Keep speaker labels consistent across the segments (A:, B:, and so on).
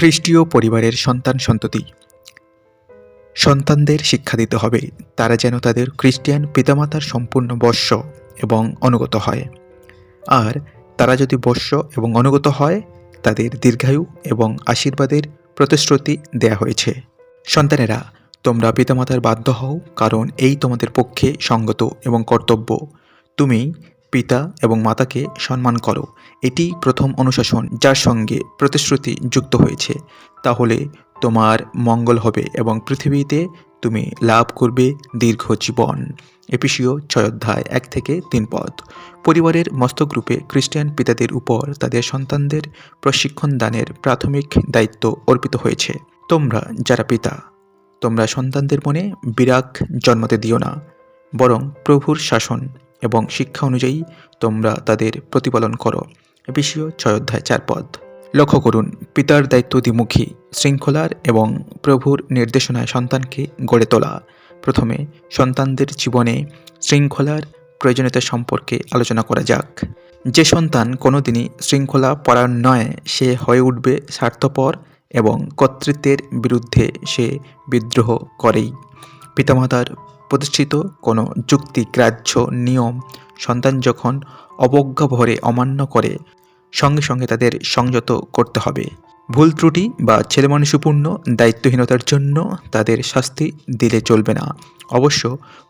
A: খ্রিস্টীয় পরিবারের সন্তান সন্ততি। সন্তানদের শিক্ষা দিতে হবে, তারা যেন তাদের খ্রিস্টিয়ান পিতামাতার সম্পূর্ণ বর্ষ এবং অনুগত হয়। আর তারা যদি বর্ষ এবং অনুগত হয়, তাদের দীর্ঘায়ু এবং আশীর্বাদের প্রতিশ্রুতি দেয়া হয়েছে। সন্তানেরা, তোমরা পিতামাতার বাধ্য হও, কারণ এই তোমাদের পক্ষে সঙ্গত এবং কর্তব্য। তুমি পিতা এবং মাতাকে সম্মান করো। এটি প্রথম অনুশাসন যার সঙ্গে প্রতিশ্রুতি যুক্ত হয়েছে। তাহলে তোমার মঙ্গল হবে এবং পৃথিবীতে তুমি লাভ করবে দীর্ঘ জীবন। এপিসিও ছয় অধ্যায় এক থেকে তিন পদ। পরিবারের মস্তক রূপে খ্রিস্টান পিতাদের উপর তাদের সন্তানদের প্রশিক্ষণ দানের প্রাথমিক দায়িত্ব অর্পিত হয়েছে। তোমরা যারা পিতা, তোমরা সন্তানদের মনে বিরাগ জন্মাতে দিও না, বরং প্রভুর শাসন এবং শিক্ষা অনুযায়ী তোমরা তাদের প্রতিপালন করো। এপিসিও ছয় অধ্যায় চার পদ। লক্ষ্য করুন, পিতার দায়িত্ব দ্বিমুখী শৃঙ্খলার এবং প্রভুর নির্দেশনায় সন্তানকে গড়ে তোলা। প্রথমে, সন্তানদের জীবনে শৃঙ্খলার প্রয়োজনীয়তা সম্পর্কে আলোচনা করা যাক। যে সন্তান কোনোদিনই শৃঙ্খলা পরায়ণ নয়, সে হয়ে উঠবে স্বার্থপর এবং কর্তৃত্বের বিরুদ্ধে সে বিদ্রোহ করেই। পিতামাতার প্রতিষ্ঠিত কোনো যুক্তি, গ্রাহ্য, নিয়ম, সন্তান যখন অবজ্ঞা ভরে অমান্য করে, সঙ্গে সঙ্গে তাদের সংযত করতে হবে। ভুল ত্রুটি বা ছেলেমানুষপূর্ণ দায়িত্বহীনতার জন্য তাদের শাস্তি দিলে চলবে না। অবশ্য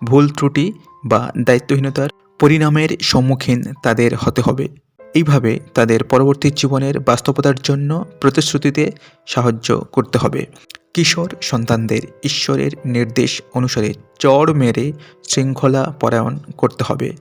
A: ভুল ত্রুটি বা দায়িত্বহীনতার পরিণামের সম্মুখীন তাদের হতে হবে। এইভাবে তাদের পরবর্তী জীবনের বাস্তবতার জন্য প্রতিশ্রুতিতে সাহায্য করতে হবে। কিশোর সন্তানদের ঈশ্বরের নির্দেশ অনুসারে চড় মেরে শৃঙ্খলা পরায়ণ করতে হবে।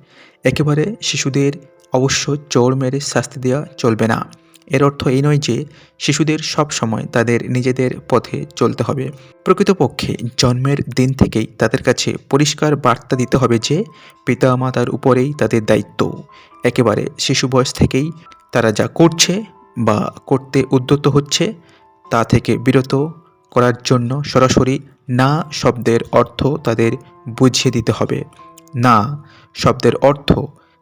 A: একেবারে শিশুদের অবশ্য চোর মেরে শাস্তি দেওয়া চলবে না। এর অর্থ এই নয় যে শিশুদের সব সময় তাদের নিজেদের পথে চলতে হবে। প্রকৃতপক্ষে জন্মের দিন থেকেই তাদের কাছে পরিষ্কার বার্তা দিতে হবে যে পিতা মাতার উপরেই তাদের দায়িত্ব। একেবারে শিশু বয়স থেকেই তারা যা করছে বা করতে উদ্যত হচ্ছে তা থেকে বিরত করার জন্য সরাসরি না শব্দের অর্থ তাদের বুঝিয়ে দিতে হবে। না শব্দের অর্থ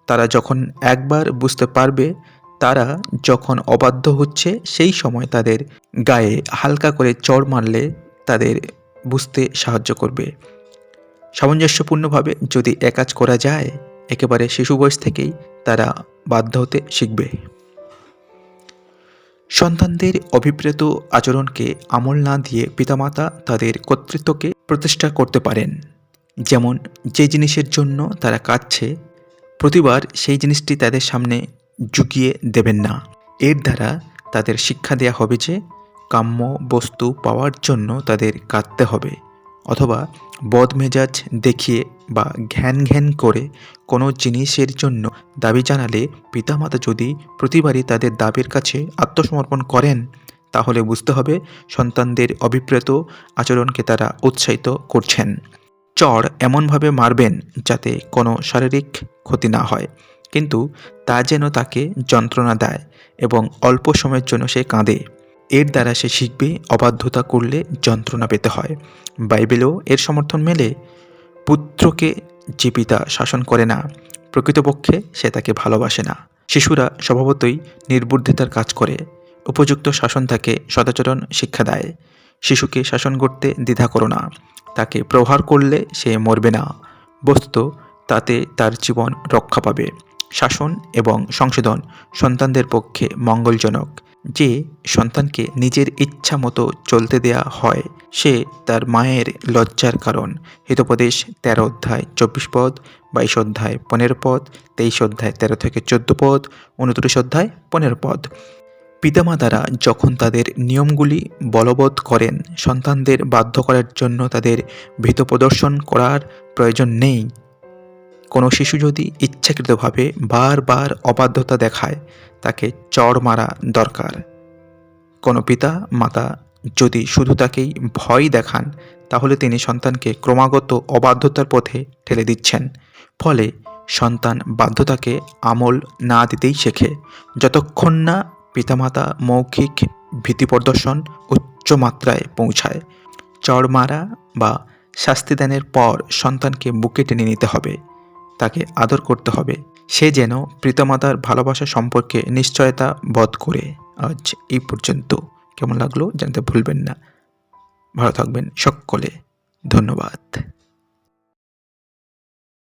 A: তারা যখন একবার বুঝতে পারবে তারা যখন অবাধ্য হচ্ছে, সেই সময় তাদের গায়ে হালকা করে চড় মারলে তাদের বুঝতে সাহায্য করবে। সামঞ্জস্যপূর্ণভাবে যদি এ কাজ করা যায়, একেবারে শিশু বয়স থেকেই তারা বাধ্য হতে শিখবে। সন্তানদের অভিপ্রেত আচরণকে আমল না দিয়ে পিতামাতা তাদের কর্তৃত্বকে প্রতিষ্ঠা করতে পারেন। যেমন, যে জিনিসের জন্য তারা কাঁদছে, প্রতিবার সেই জিনিসটি তাদের সামনে ঝুঁকিয়ে দেবেন না। এর দ্বারা তাদের শিক্ষা দেয়া হবে যে, কাম্য বস্তু পাওয়ার জন্য তাদের কাঁদতে হবে অথবা বদমেজাজ দেখিয়ে বা ঘ্যান ঘ্যান করে কোনো জিনিসের জন্য দাবি জানালে পিতামাতা যদি প্রতিবারই তাদের দাবির কাছে আত্মসমর্পণ করেন, তাহলে বুঝতে হবে সন্তানদের অভিপ্রেত আচরণকে তারা উৎসাহিত করছেন। চড় এমনভাবে মারবেন যাতে কোনো শারীরিক ক্ষতি না হয়। কিন্তু তা যেন তাকে যন্ত্রণা দেয় এবং অল্প সময়ের জন্য সে কাঁদে। এর দ্বারা সে শিখবে অবাধ্যতা করলে যন্ত্রণা পেতে হয়। বাইবেলেও এর সমর্থন মেলে, পুত্রকে যে পিতা শাসন করে না, প্রকৃতপক্ষে সে তাকে ভালোবাসে না। শিশুরা স্বভাবতই নির্বুদ্ধিতার কাজ করে, উপযুক্ত শাসন তাকে সদাচরণ শিক্ষা দেয়। শিশুকে শাসন করতে দ্বিধা করো না, তাকে প্রহার করলে সে মরবে না। বস্তুত, তাতে তার জীবন রক্ষা পাবে। শাসন এবং সংশোধন সন্তানদের পক্ষে মঙ্গলজনক। যে সন্তানকে নিজের ইচ্ছা মতো চলতে দেয়া হয়, সে তার মায়ের লজ্জার কারণ। হিতোপদেশ তেরো অধ্যায় চব্বিশ পদ, বাইশ অধ্যায় পনেরো পদ, তেইশ অধ্যায় তেরো থেকে চোদ্দ পদ, উনত্রিশ অধ্যায় পনেরো পদ। পিতামাতারা যখন তাদের নিয়মগুলি বলবৎ করেন, সন্তানদের বাধ্য করার জন্য তাদের ভীত প্রদর্শন করার প্রয়োজন নেই। কোনো শিশু যদি ইচ্ছাকৃতভাবে বারবার অবাধ্যতা দেখায়, তাকে চড় মারা দরকার। কোনো পিতা, মাতা যদি শুধু তাকেই ভয় দেখান, তাহলে তিনি সন্তানকে ক্রমাগত অবাধ্যতার পথে ঠেলে দিচ্ছেন। ফলে সন্তান বাধ্যতাকে আমল না দিতেই শেখে। যতক্ষণ না পিতামাতা মৌখিক ভীতি প্রদর্শন উচ্চ মাত্রায় পৌঁছায়, চড় মারা বা শাস্তিদানের পর সন্তানকে বুকে টেনে নিতে হবে। তাকে আদর করতে হবে। সে যেন পিতামাতার ভালোবাসা সম্পর্কে নিশ্চয়তা বোধ করে। আজ এই পর্যন্ত। কেমন লাগল জানতে ভুলবেন না। ভালো থাকবেন সকলে। ধন্যবাদ।